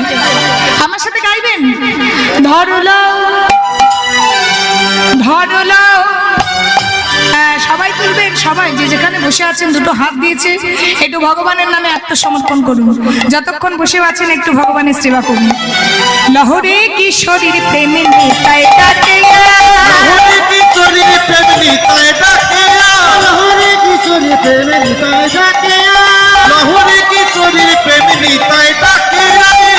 মিলে আমার সাথে গাইবেন? ধরলো ধরলো হ্যাঁ, সবাই তুলবেন সবাই। যে যেখানে বসে আছেন দুটো হাত দিয়েছে। একটু ভগবানের নামে আত্মসমর্পণ করুন। যতক্ষণ বসে আছেন একটু ভগবানের সেবা করুন। লহরে কিশোরীর প্রেমে নেতায় ডাকে হরে কিশোরী প্রেমী তাই ডাকে হরে কিশোরী প্রেমে নিতাই ডাকে লহরে কিশোরী প্রেমী তাই ডাকে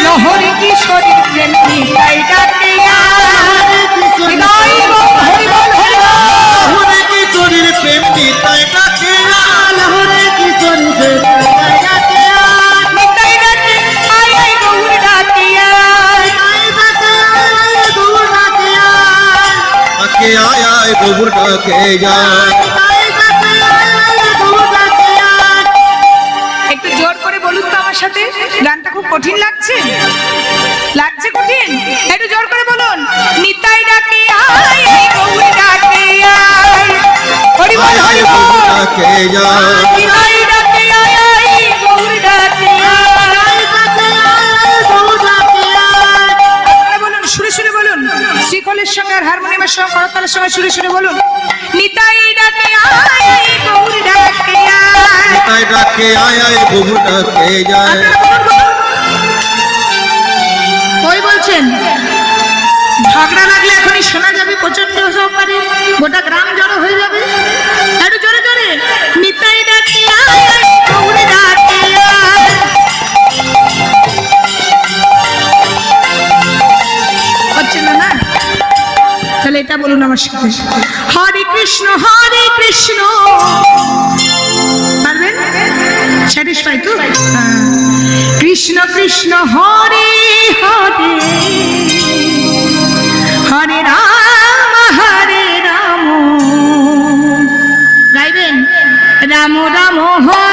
লহরে কিশোরীর প্রেমে নেতায় ডাকে হৃদয় বল, হরি বল, হরি বল। লহরে কিশোরীর প্রেমী তাই ডাকে হরে কিশোরী প্রেমে নিতাই ডাকে নিতাই ডাকে, আয় আয় সুরে বলুন। শ্রীকলের সঙ্গে আর হারমোনিয়ামের সঙ্গে করতালের সঙ্গে সুরে সুরে বলুন। নিতাই ডাকে আয় গৌর ডাকে আয় তাই ডাকে আয় আয় গোবর ডাকে যায়। ওই বলছেন? ঝগড়া লাগলে এখনই শোনা যাবে প্রচণ্ড গোটা গ্রাম জড়ো হয়ে যাবে। নিতাই ডাকে আয় আয় গৌরে ডাকে আয়। হচ্ছে না না তাহলে এটা বলুন আমার হরে কৃষ্ণ হরে কৃষ্ণ। পারবেন? স্যাটিসফাই তো? হ্যাঁ। কৃষ্ণ কৃষ্ণ, হরে হরে। হরে রাম রাম হরে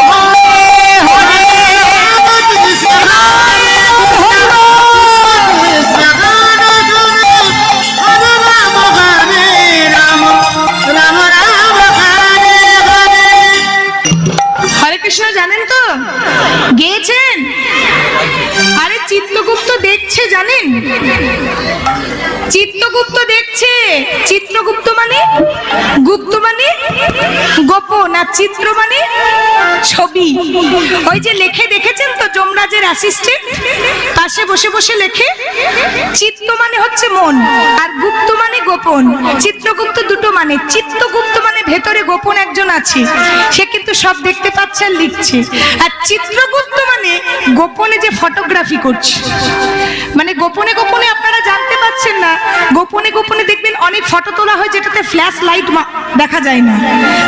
¡Gracias! চিত্রগুপ্ত দেখছে। চিত্রগুপ্ত মানে? গুপ্ত মানে? গোপন। আর চিত্র মানে? ছবি। ওই যে লেখে দেখেছেন তো, যমরাজের অ্যাসিস্ট্যান্ট পাশে বসে বসে লেখে, চিত্ত মানে হচ্ছে মন, আর গুপ্ত মানে গোপন। চিত্রগুপ্ত দুটো মানে। চিত্রগুপ্ত মানে ভেতরে গোপন একজন আছে। সে কিন্তু সব দেখতে পাচ্ছে আর লিখছে। আর চিত্রগুপ্ত মানে গোপনে যে ফটোগ্রাফি করছে। মানে গোপনে গোপনে জানতে পাচ্ছেন না। গোপনে গোপনে দেখবেন অনেক ফটো তোলা হয় যেটাতে ফ্ল্যাশ লাইট দেখা যায় না।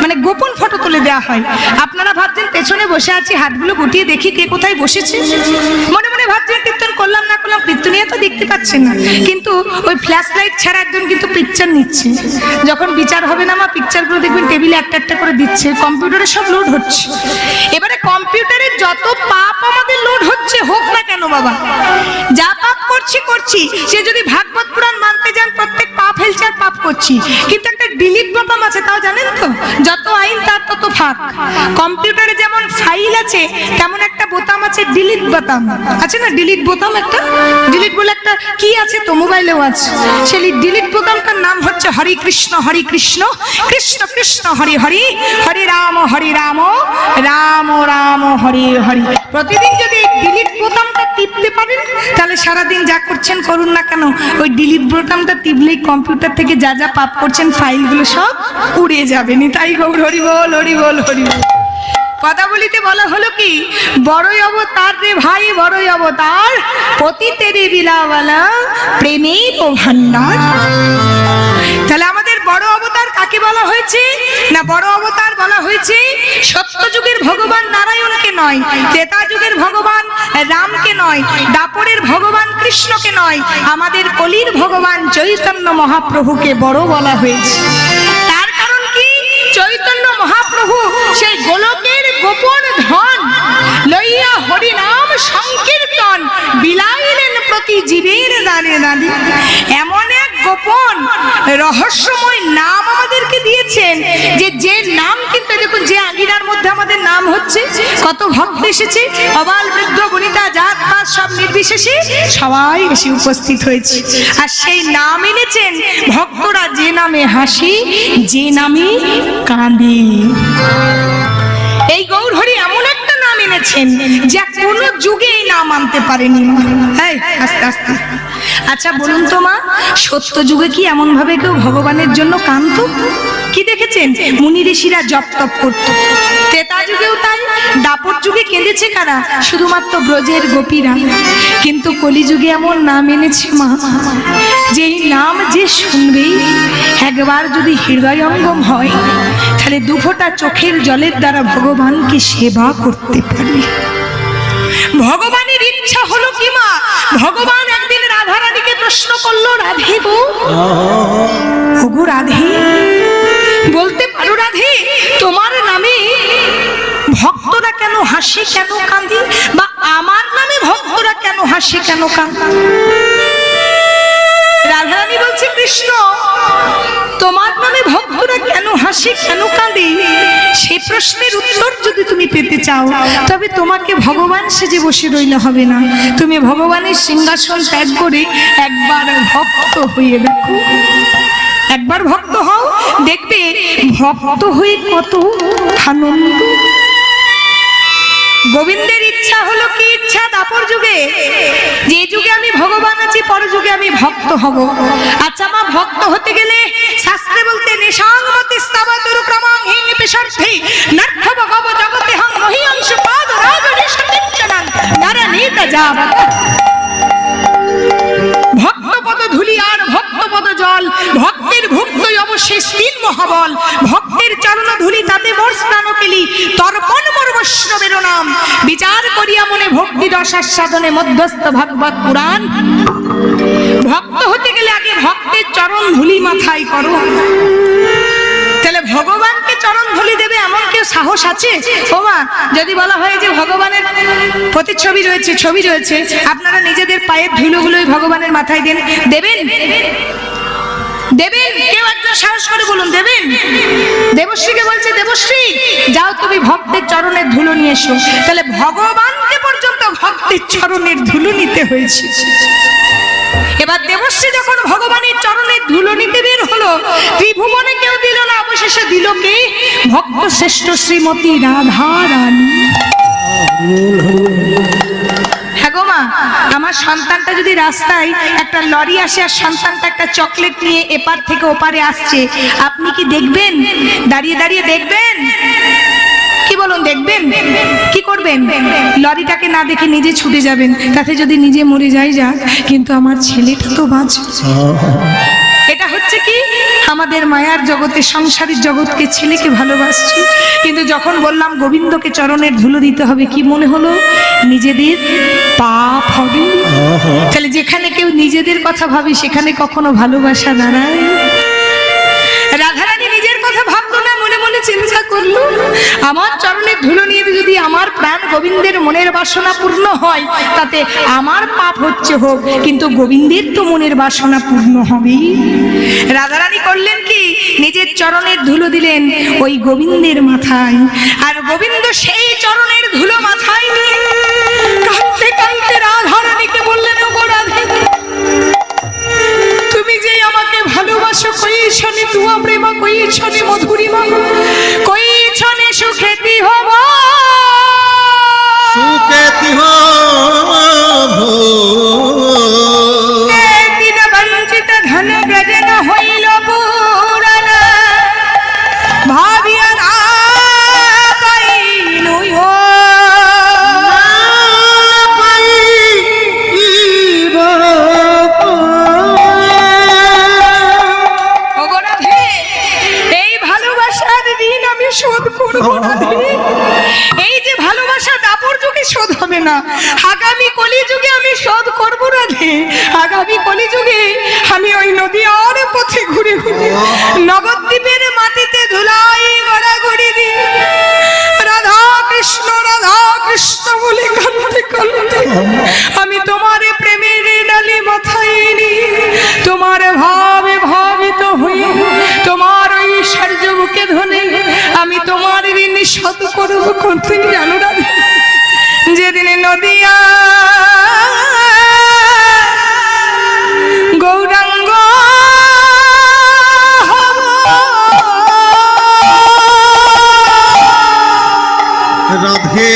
মানে গোপন ফটো তুলে দেওয়া হয়। আপনারা ভাবছেন পেছনে বসে আছি, হাতগুলো গুটিয়ে দেখি কে কোথায় বসেছে? মনে মনে ভাবছেন কীর্তন করলাম, না করলাম কীর্তনিয়া তো দেখতে পাচ্ছেন না। কিন্তু ওই ফ্ল্যাশ লাইট ছাড়া একজন কিন্তু পিকচার নিচ্ছে। যখন বিচার হবে না মা পিকচারগুলো দেখবেন টেবিলে একটা একটা করে দিচ্ছে। কম্পিউটারে সব লোড হচ্ছে। এবারে কম্পিউটারে যত পাপ আমাদের লোড হচ্ছে, হোক না কেন বাবা। যা করছি করছি। সে যদি ভাগবত পুরাণ মানতে যান প্রত্যেক আর পাপ করছি। কিন্তু একটা ডিলিট বোতাম আছে, তাও জানেন তো? যত আইন, তার তত ফাঁক। কম্পিউটারে যেমন ফাইল আছে, তেমন একটা বোতাম আছে ডিলিট বোতাম। আছে না ডিলিট বোতাম একটা? ডিলিট বলে একটা কি আছে তো? মোবাইলেও আছে। সেই ডিলিট বোতামটার নাম হচ্ছে হরি কৃষ্ণ হরি কৃষ্ণ। কৃষ্ণ কৃষ্ণ, হরি হরি। হরি রাম হরি রাম। রাম রাম, হরি হরি। প্রতিদিন যদি ডিলিট বোতামটা টিপতে পারেন, তাহলে সারাদিন যা করছেন করুন না কেন। ওই ডিলিট বোতামটা টিপলেই কম্পিউটার থেকে যা যা পাপ করছেন ফাইলগুলো সব উড়ে যাবে তাই গৌর হরি বল হরি বল হরি বল। কথা বলিতে বলা হলো কি, বড়ই অবতার রে ভাই, বড়ই অবতার, পতিতেরে বিলাওয়ালা প্রেমে ভান্ডার তাহলে আমাদের বড় অবতার কাকে বলা হয়েছে? না, বড় অবতার বলা হয়েছে সত্যযুগের ভগবান নারায়ণকে নয় ত্রেতা যুগের ভগবান রামকে নয়, দাপরের ভগবান কৃষ্ণকে নয়, আমাদের কলির ভগবান চৈতন্য মহাপ্রভুকে বড় বলা হয়েছে। তার কারণ কি? চৈতন্য মহাপ্রভু সেই গোলকের গোপন ধন, লইয়া হরিনাম সংকীর্তন বিলাইলেন প্রতি জীবের দানে দানে। এমন গোপন রহস্যময় নাম আমাদেরকে দিয়েছেন। যে যে নাম কিন্তু দেখুন, যে আঙিনার মধ্যে আমাদের নাম হচ্ছে, কত ভক্ত এসেছে। অবাল বৃদ্ধ, বনিতা, জাত, পাত সব নির্বিশেষে সবাই এসে উপস্থিত হয়েছে। আর সেই নাম এনেছেন ভক্তরা, যে নামে হাসি, যে নামে কাঁদে। এই গৌরহরি এমন একটা নাম এনেছেন, যা কোনো যুগে এই নাম আনতে পারেনি আস্তে আস্তে। আচ্ছা বলুন তো মা, সত্য যুগে কি এমন ভাবে কেউ ভগবানের জন্য কান্ত কি দেখেছেন? মুনি ঋষিরা জপ তপ করত। তেতা যুগেও তাই, দাপর যুগে কেঁদেছে কারা? শুধুমাত্র ব্রজের গোপীরা। কিন্তু কলিযুগে এমন নাম এনেছে মা, যেই নাম যে শুনবে একবার যদি হৃদয়ঙ্গম হয়, তাহলে দুফোটা চোখের জলের দ্বারা ভগবানকে সেবা করতে পারে ভগবানের ইচ্ছা হলো কি মা? ভগবান একদিন রাধা রানীকে প্রশ্ন করল, রাধে গো। ওগো রাধে। বলতে পারো রাধে, তোমার নামে ভক্তরা কেন হাসি, কেন কাঁদি? বা আমার নামে ভক্তরা কেন হাসি, কেন কাঁদি? রাধারানী বলছে, কৃষ্ণ তোমার নামে ভক্তরা কেন হাসি, কেন কাঁদে? সেই প্রশ্নের উত্তর যদি তুমি পেতে চাও, তবে তোমাকে ভগবান সেজে বসে রইলে হবে না। তুমি ভগবানের সিংহাসন ত্যাগ করে একবার ভক্ত হয়ে দেখো। একবার ভক্ত হও, দেখবে ভক্ত হয়ে কত আনন্দ। গোবিন্দের ইচ্ছা হলো কি? ইচ্ছা দাপর যুগে। যে যুগে আমি ভগবান আছি, পর যুগে আমি ভক্ত হব। আচ্ছা মা, ভক্ত হতে গেলে শাস্ত্রে বলতে নিশাংমতি স্তাবাতুর ক্রমাংহীন পিশার্থে নর্থ ভগব জগতে হং মহিয়াংশ পাদ রাগ নিষ্কিঞ্চনাং নারানীত যাবত ভক্তপদ ধুলি আর ভক্তপদ জল, ভক্তের ভুক্তই অবশেষ তিন মহাবল। ভক্তের চরণ ধুলি, তাতে মোর স্নান কেলি তর্পণ মোর বৈষ্ণবের নাম। বিচার করিয়া মনে ভক্তি রসাস্বাদনে মধ্যস্থ ভাগবত পুরাণ। ভক্ত হতে গেলে আগে ভক্তের চরণ ধুলি মাথায় করো। তাহলে ভগবানকে চরণ ধুলি দেবে এমন কেউ সাহস আছে? ও মা, যদি বলা হয় যে ভগবানের প্রতিচ্ছবি রয়েছে, ছবি রয়েছে, আপনারা নিজেদের পায়ের ধুলোগুলোই ভগবানের মাথায় দেন। দেবেন? দেবেন? কেউ একজন সাহস করে বলুন, দেবেন? দেবশ্রীকে বলছে, দেবশ্রী, যাও তুমি ভক্তের চরণের ধুলো নিয়ে এসো। তাহলে ভগবানকে পর্যন্ত ভক্তের চরণের ধুলো নিতে হয়েছে। এবার দেবশ্রী যখন ভগবানের চরণের ধুলো নিতে বের হলো, ত্রিভুবনে কেউ দিল না, অবশেষে দিল কে? ভক্ত শ্রেষ্ঠ শ্রীমতী রাধা রানী গো মা আমার সন্তানটা যদি রাস্তায় একটা লরি আসে আর সন্তানটা একটা চকলেট নিয়ে এপার থেকে ওপারে আসছে আপনি কি দেখবেন? দাঁড়িয়ে দাঁড়িয়ে দেখবেন? কি বলুন দেখবেন? কি করবেন? লরিটাকে না দেখে নিজে ছুটে যাবেন তাতে যদি নিজে মরে যাই যাক কিন্তু আমার ছেলেটা তো বাঁচবে। এটা হচ্ছে কি? আমাদের মায়ার জগতে, সংসারের জগৎকে ছেলেকে ভালোবাসছি। কিন্তু যখন বললাম, গোবিন্দকে চরণের ধুলো দিতে হবে, কি মনে হলো? নিজেদের পাপ হবে। তাহলে যেখানে কেউ নিজেদের কথা ভাবে, সেখানে কখনো ভালোবাসা দাঁড়ায় রাধারানী নিজের কথা ভাবতো না মনে মনে চিন্তা করল? আমার চরণের ধুলো নিয়ে যদি আমার প্রাণ গোবিন্দের মনের বাসনা পূর্ণ হয়, তাতে আমার পাপ হচ্ছে হোক, কিন্তু গোবিন্দের তো মনের বাসনা পূর্ণ হবে রাধারানী করলেন কি? নিজের চরণের ধুলো দিলেন ওই গোবিন্দের মাথায়। আর গোবিন্দ সেই চরণের ধুলো মাথায় নিয়ে কাঁদতে কাঁদতে রাধারানীকে বললেন ও রাধে, তুমি যে আমাকে ভালোবাসো কইছনে তুয়া প্রেমা কইছনে মধুরিমা কইছনে হবে না। আগামী কলি যুগে আমি শোধ করব রাধে আগামী কলি যুগে আমি ওই নদী আর পথে ঘুরে ঘুরে নবদ্বীপের মাটিতে ধুলাই গড়াগড়ি দিয়ে রাধা কৃষ্ণ রাধা কৃষ্ণ বলে কাঁদতে কাঁদতে আমি তোমার প্রেমের ডালি মাথায় নিয়ে তোমার ভাবে ভাবিত হয়ে তোমার ওই সার্য বুকে ধনে আমি তোমার ঋণ শত করব কোনদিন জানো না যেদিন নদিয়া গৌরাঙ্গ রাধে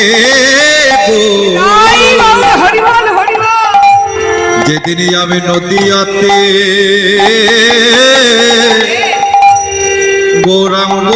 যেদিন আমি নদিয়াতে গৌরাঙ্গ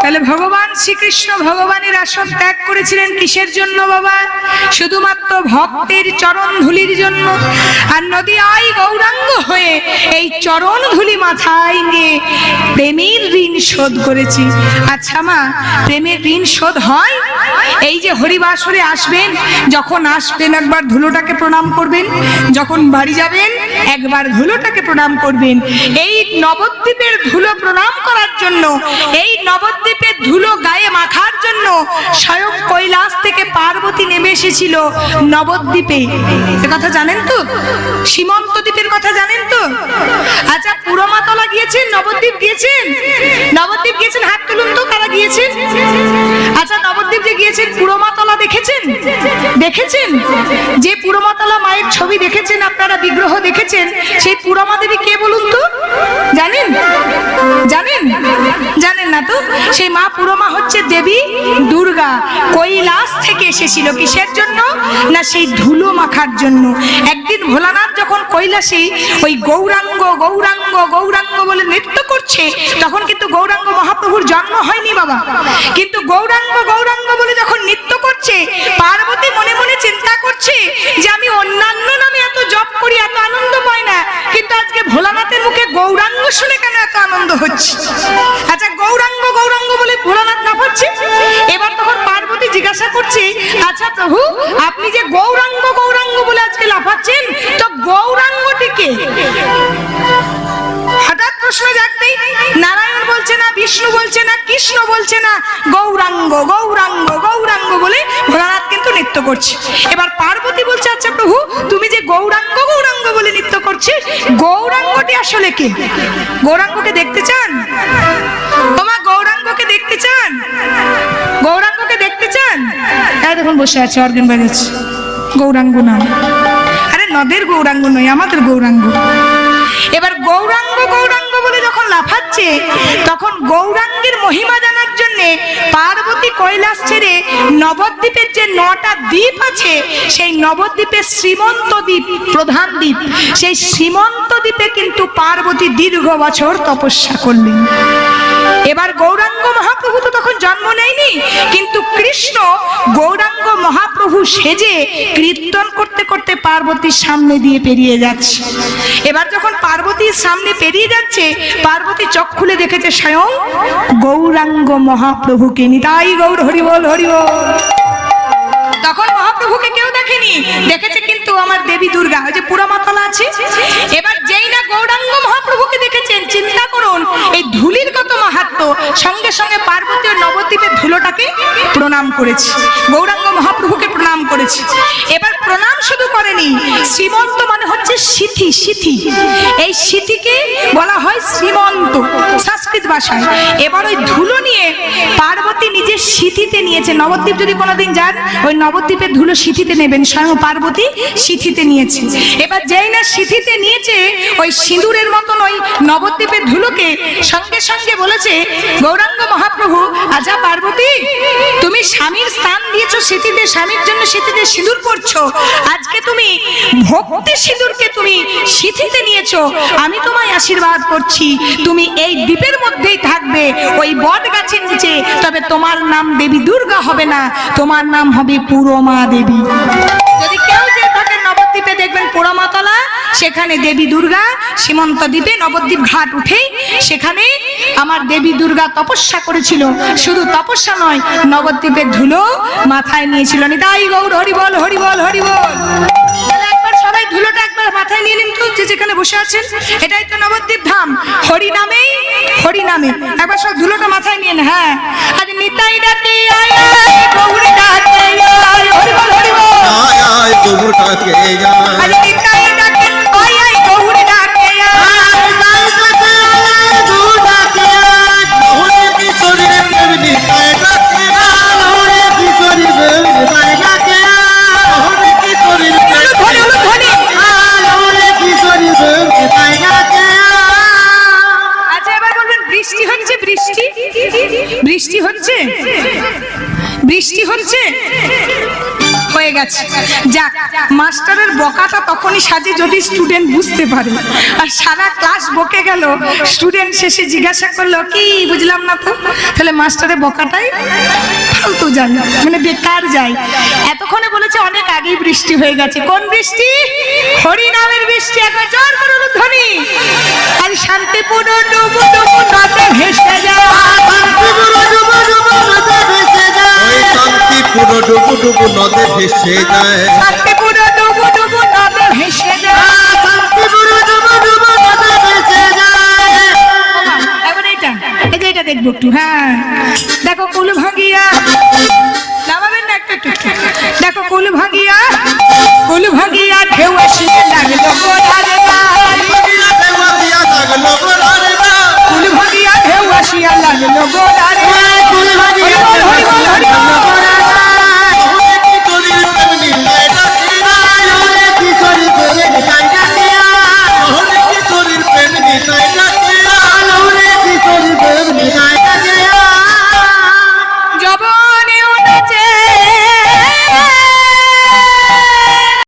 তাহলে ভগবান শ্রীকৃষ্ণ ভগবানের আসন ত্যাগ করেছিলেন কিসের জন্য বাবা? শুধুমাত্র ভক্তের চরণ ধুলির জন্য। আর নদী আই গৌরাঙ্গ এই চরণ ধুলি মাথায় নিয়ে প্রেমের ঋণ শোধ করেছি। আচ্ছা মা, প্রেমের ঋণ শোধ হয়? এই যে হরিবাসরে আসবেন, যখন আসবেন একবার ধুলোটাকে প্রণাম করবেন, যখন বাড়ি যাবেন একবার ধুলোটাকে প্রণাম করবেন। এই নবদ্বীপের ধুলো প্রণাম করার জন্য, এই নবদ্বীপের ধুলো গায়ে মাখার জন্য স্বয়ং কৈলাস থেকে পার্বতী নেমে এসেছিল নবদ্বীপে। কথা জানেন তো? সীমন্ত দ্বীপের কথা জানেন তো? আচ্ছা পুরমাতলা গিয়েছেন? নবদ্বীপ গিয়েছেন? নবদ্বীপ গিয়েছেন? হাত তুলুন তো, কারা গিয়েছেন? আচ্ছা নবদ্বীপ যে গিয়েছেন, পুরমাতলা দেখেছেন? দেখেছেন? যে পুরমাতলা মায়ের ছবি দেখেছেন, আপনারা বিগ্রহ দেখেছেন, সেই পুরমা দেবী কে বলুন তো? জানেন? জানেন? না তো সেই মা পুরমা হচ্ছে দেবী, দুর্গা। কৈলাস থেকে এসেছিল কিসের জন্য? না সেই ধুলো মাখার জন্য। একদিন ভোলানাথ যখন কৈলাসে ওই গৌরাঙ্গ গৌরাঙ্গ গৌরাঙ্গ বলে নৃত্য করছে, তখন কিন্তু গৌরাঙ্গ মহাপ্রভুর জন্ম হয়নি বাবা। কিন্তু গৌরাঙ্গ গৌরাঙ্গ বলে যখন নৃত্য করছে, পার্বতী মনে মনে চিন্তা করছে যে আমি অন্যান্য নামে এত জপ করি, এত আনন্দ পাই না। কিন্তু আজকে ভোলানাথের মুখে গৌরাঙ্গ শুনে কেন এত আনন্দ হচ্ছে? প্রভু আপনি যে গৌরাঙ্গ গৌরাঙ্গ বলে আজকে লাফাচ্ছেন, তো গৌরাঙ্গটিকে হঠাৎ প্রশ্ন জাগতেই নারায়ণ বলছে না, বিষ্ণু বলছে না, কৃষ্ণ বলছে না, গৌরাঙ্গ গৌরাঙ্গ গৌরাঙ্গ বলে ভোলানাথ কিন্তু নৃত্য করছে। এবার পার্বতী বলছে আচ্ছা প্রভু, তুমি যে গৌরাঙ্গ গৌরাঙ্গ বলে নৃত্য করছে, গৌরাঙ্গটি আসলে কে? গৌরাঙ্গকে দেখতে চান? তোমার গৌরাঙ্গকে দেখতে চান? গৌরাঙ্গকে দেখতে চান? এই দেখুন, বসে আছে অর্গেন বাজাচ্ছে গৌরাঙ্গ নাম। আরে, নদের গৌরাঙ্গ নয়, আমাদের গৌরাঙ্গ। এবার গৌরাঙ্গ গৌরাঙ্গ বলে যখন লাফাচ্ছে, তখন গৌরাঙ্গের মহিমা জানার জন্য পার্বতী কৈলাস ছেড়ে নবদ্বীপের যে নটা দ্বীপ আছে, সেই নবদ্বীপের শ্রীমন্ত দ্বীপ, প্রধান দ্বীপ। সেই শ্রীমন্ত দ্বীপে কিন্তু পার্বতী দীর্ঘ বছর তপস্যা করলেন। এবার গৌরাঙ্গ মহাপ্রভু তো তখন জন্ম নেয়নি, কিন্তু কৃষ্ণ গৌরাঙ্গ মহাপ্রভু সেজে কীর্তন করতে করতে পার্বতীর সামনে দিয়ে পেরিয়ে যাচ্ছে। এবার যখন পার্বতীর সামনে পেরিয়ে যাচ্ছে, পার্বতী চোখ খুলে দেখেছে স্বয়ং গৌরাঙ্গ মহাপ্রভুকে নিতাই গৌর, হরিবল হরিবল। তখন মহাপ্রভুকে কেউ দেখেনি। দেখেছে কিন্তু আমার দেবী দুর্গা, ওই যে পুরামাতলা আছে। এবার যেই না গৌরাঙ্গ মহাপ্রভুকে দেখেছেন, চিন্তা করুন, এই ধুলির কত মাহাত্ম। সঙ্গে সঙ্গে পার্বতী ও নবদ্বীপের ধুলোটাকে প্রণাম করেছে। গৌরাঙ্গ মহাপ্রভুকে প্রণাম করেছে। এবার প্রণাম শুধু করেনি, শ্রীমন্ত মানে হচ্ছে সিথি সিথি। এই সিথিকে বলা হয় শ্রীমন্ত সংস্কৃত ভাষায়। এবার ওই ধুলো নিয়ে পার্বতী নিজের সিথিতে নিয়েছে। নবদ্বীপ যদি কোনোদিন যান, ওই নবদ্বীপের ধুলো সিথিতে নেবেন। স্বয়ং পার্বতী সিথিতে নিয়েছে। এবার যেই না সিথিতে নিয়েছে, ওই সিঁদুরের মতন ওই নবদ্বীপের ধুলোকে সঙ্গে সঙ্গে বলেছে, গৌরাঙ্গ মহাপ্রভু আজা পার্বতী, তুমি স্বামীর স্থান দিয়েছ সিথিতে, স্বামীর জন্য সিথিতে সিঁদুর পরছো। আজকে তুমি ভক্তি সিঁদুরকে তুমি সিথিতে নিয়েছো, আমি তোমায় আশীর্বাদ করছি। তুমি এই দ্বীপের মধ্যেই থাকবে, ওই বট গাছের নিচে। তবে তোমার নাম দেবী দুর্গা হবে না, তোমার নাম হবে পুরমা দেবী। যদি কেউ যে থাকে নবদ্বীপে দেখবেন পোড়ামাতলা সেখানে দেবী দুর্গা, সীমন্ত দ্বীপে নবদ্বীপ ঘাট উঠেই সেখানে আমার দেবী দুর্গা তপস্যা করেছিল। শুধু তপস্যা নয়, নবদ্বীপের ধুলো মাথায় নিয়েছিল। নিতাই গৌর, হরিবল হরিবল হরিবল। ধুলোটা একবার মাথায় নিয়ে নিন তো যে যেখানে বসে আছেন। এটাই তো নবদ্বীপ ধাম। হরি নামেই হরি নামে। একবার সব ধুলোটা মাথায় নিয়ে নেন, হ্যাঁ। আজ নিতাই ডাকে আয় আয় গৌর ডাকে আয় হরিবল হরিবল আয় আয় গৌর ডাকে আয়। গেছে যাক, মাস্টারের বকাটা তখনই সাজে যদি স্টুডেন্ট বুঝতে পারে। আর সারা ক্লাস বকে গেল স্টুডেন্ট শেষে জিজ্ঞাসা করল, কি, বুঝলাম না তো? তাহলে মাস্টারের বকাটাই ফালতু যায় মানে বেকার যায় এতক্ষণে বলেছে অনেক আগেই বৃষ্টি হয়ে গেছে। কোন বৃষ্টি? হরিনামের বৃষ্টি, একবার জোর করুন ধ্বনি আর শান্তিপুর ডুবু ডুবু নদে ভেসে যায় ওই শান্তি পুরো ডুবু ডুবু নদে ভেসে যায়। শান্তিপুর ডুবু ডুবু নদে ভেসে যায়। এবার এইটা এই যে এটা দেখব একটু হ্যাঁ। দেখো কুল